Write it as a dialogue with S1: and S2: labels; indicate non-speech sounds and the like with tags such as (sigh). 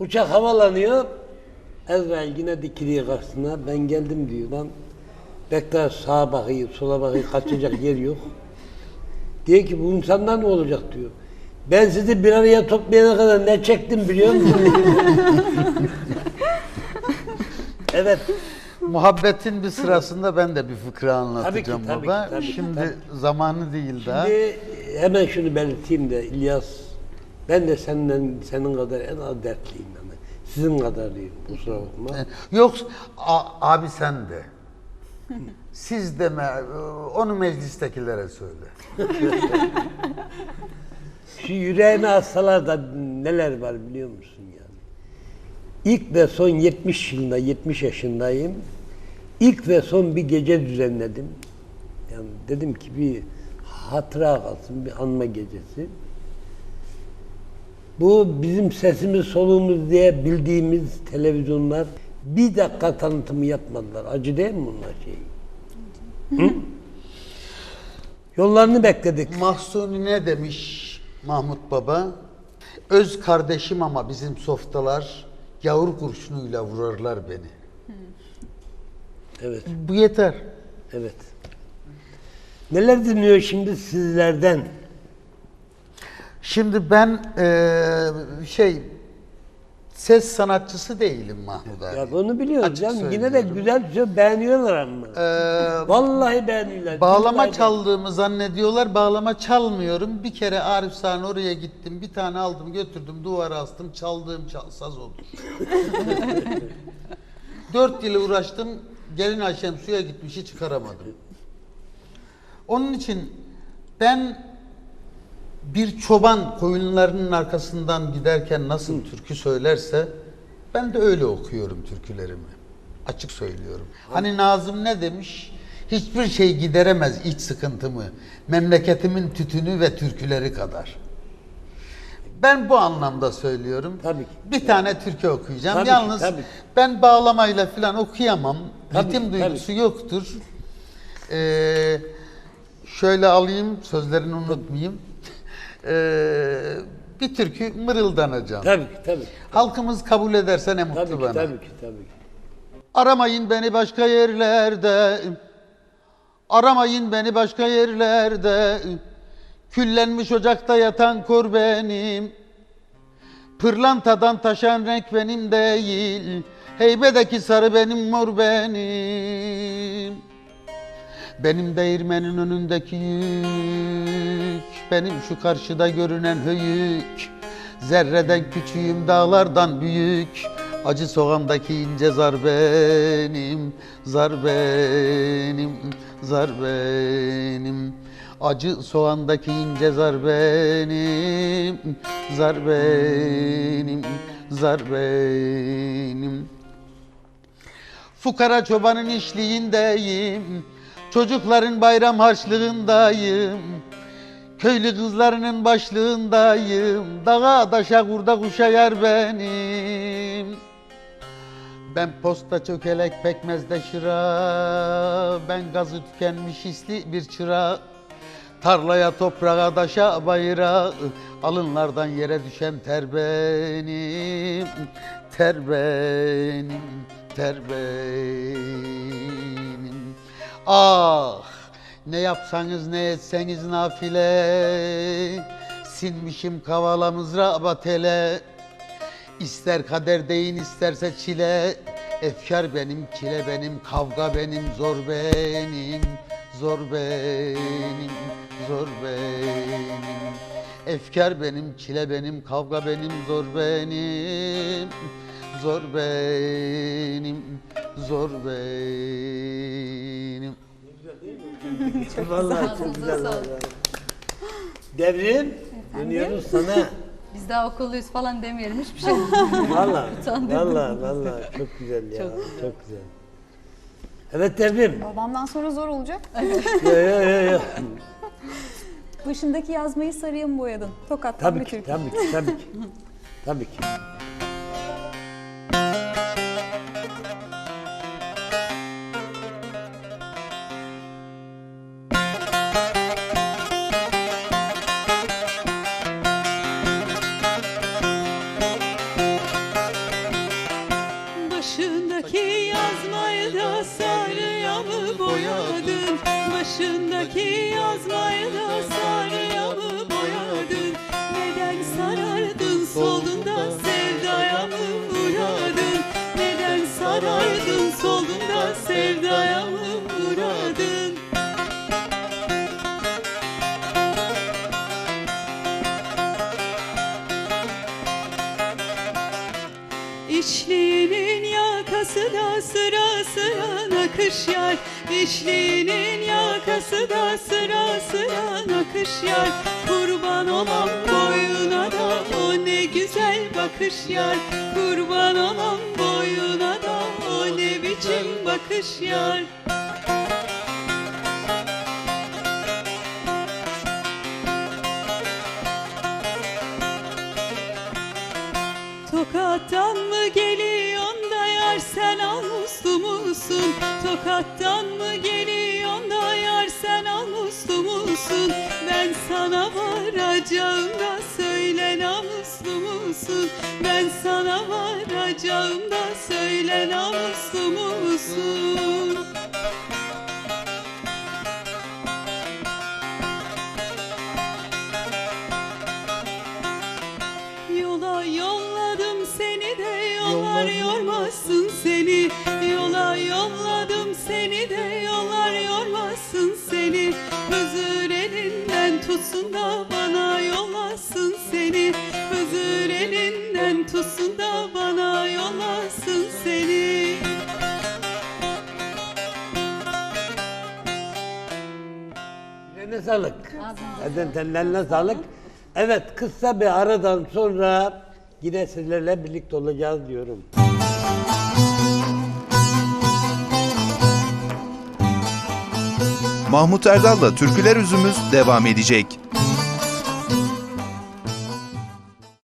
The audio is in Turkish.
S1: Uçak havalanıyor. Ezrail yine dikiliyor karşısına. Ben geldim diyor lan. Bektaş sağa bakıyor, sola bakıyor, kaçacak yer yok. Diyor ki bu insanlar ne olacak diyor. Ben sizi bir araya toplayana kadar ne çektim biliyor musun? (laughs) evet.
S2: Muhabbetin bir sırasında ben de bir fıkra anlatacağım
S1: tabii ki,
S2: baba.
S1: tabii ki,
S2: Şimdi
S1: tabii.
S2: zamanı değil daha.
S1: Şimdi hemen şunu belirteyim de İlyas, ben de senden senin kadar en az dertliyim ama. Sizin kadar değilim kusura bakma.
S2: Yok a- abi sen de. Siz deme, onu meclistekilere söyle. (laughs)
S1: Şu yüreğime assalar da neler var biliyor musun yani? İlk ve son 70 yılında, 70 yaşındayım. İlk ve son bir gece düzenledim. Yani dedim ki bir hatıra kalsın, bir anma gecesi. Bu bizim sesimiz soluğumuz diye bildiğimiz televizyonlar bir dakika tanıtımı yapmadılar. Acı değil mi bunlar şey? Hı? Yollarını bekledik.
S2: Mahsuni ne demiş Mahmut Baba? Öz kardeşim ama bizim softalar yavru kurşunuyla vurarlar beni.
S1: Evet.
S2: Bu yeter.
S1: Evet. Neler dinliyor şimdi sizlerden?
S2: Şimdi ben eee, şey ses sanatçısı değilim Mahmut abi.
S1: Ya bunu biliyoruz
S2: Açık
S1: canım. Yine de
S2: söylüyorum.
S1: güzel bir şey beğeniyorlar ama.
S2: Eee,
S1: Vallahi beğeniyorlar.
S2: Bağlama
S1: Billahi
S2: çaldığımı zannediyorlar. Bağlama çalmıyorum. Bir kere Arif Sağ'ın oraya gittim. Bir tane aldım götürdüm duvara astım. Çaldığım çal- saz odur. (laughs) Dört yıl uğraştım. Gelin Ayşem suya gitmişi çıkaramadım. Onun için ben bir çoban koyunlarının arkasından giderken nasıl türkü söylerse ben de öyle okuyorum türkülerimi. Açık söylüyorum. Hani Nazım ne demiş? Hiçbir şey gideremez iç sıkıntımı. Memleketimin tütünü ve türküleri kadar. Ben bu anlamda söylüyorum.
S1: Tabii ki.
S2: Bir tane türkü okuyacağım.
S1: Tabii ki,
S2: Yalnız
S1: tabii ki.
S2: ben bağlamayla falan okuyamam.
S1: Tabii
S2: Ritim
S1: ki,
S2: duygusu yoktur. Ee, şöyle alayım, sözlerini unutmayayım. Ee, bir türkü mırıldanacağım.
S1: Tabii ki tabii. ki,
S2: Halkımız kabul ederse ne mutlu
S1: Tabii ki
S2: bana.
S1: tabii ki tabii ki.
S2: Aramayın beni başka yerlerde. Aramayın beni başka yerlerde. Küllenmiş ocakta yatan kor benim. Pırlantadan taşan renk benim değil. Heybedeki sarı benim mor benim. Benim değirmenin önündeki yük Benim şu karşıda görünen höyük Zerreden küçüğüm dağlardan büyük Acı soğandaki ince zar benim Zar benim, zar benim Acı soğandaki ince zar benim Zar benim, zar benim Fukara çobanın işliğindeyim. Çocukların bayram harçlığındayım. Köylü kızlarının başlığındayım. Dağa daşa kurda kuşa yer benim. Ben posta çökelek pekmezde şıra. Ben gazı tükenmiş hisli bir çıra. Tarlaya toprağa daşa bayıra Alınlardan yere düşen ter benim Ter benim Ter benim Ah ne yapsanız ne etseniz nafile. Sinmişim kavala mızrağa tele İster kader deyin isterse çile. Efkar benim, çile benim, kavga benim, zor benim Zor benim, zor benim. Efkar benim, çile benim, kavga benim, zor benim Zor benim, zor benim
S1: Vallahi çok
S3: Ağzınıza
S1: güzel.
S3: sağlık.
S1: vallahi. Devrim dönüyoruz sana.
S3: Biz daha okulluyuz falan demeyelim hiçbir şey. (laughs)
S1: Vallahi
S3: Utandım.
S1: vallahi vallahi çok güzel ya. Çok güzel. Evet Devrim.
S4: Babamdan sonra zor olacak.
S1: Yo yo yo yo.
S4: Başındaki yazmayı sarıya mı boyadın? Tokat'tan
S1: Tabii
S4: bir
S1: ki,
S4: türkü.
S1: tabii ki, tabii ki. (laughs) Tabii ki.
S5: Başındaki yazmayı da sarıya mı boyadın? Neden sarardın soldunda sevdaya mı uğradın? Neden sarardın soldunda sevdaya mı uğradın? İşliğinin yakası da sıra sıra nakış yar İşliğinin yakası da sıra sıra nakış yar Kurban olan boyuna da o ne güzel bakış yar Kurban olan boyuna da o ne biçim bakış yar Tokattan mı geliyorsun da yar sen almuslu musun? Ben sana varacağım da söyle namuslu musun? Ben sana varacağım da söyle namuslu musun?
S1: Sağlık. Eden tellerine sağlık. Evet kısa bir aradan sonra yine sizlerle birlikte olacağız diyorum.
S6: Mahmut Erdal'la Türküler Üzümüz devam edecek.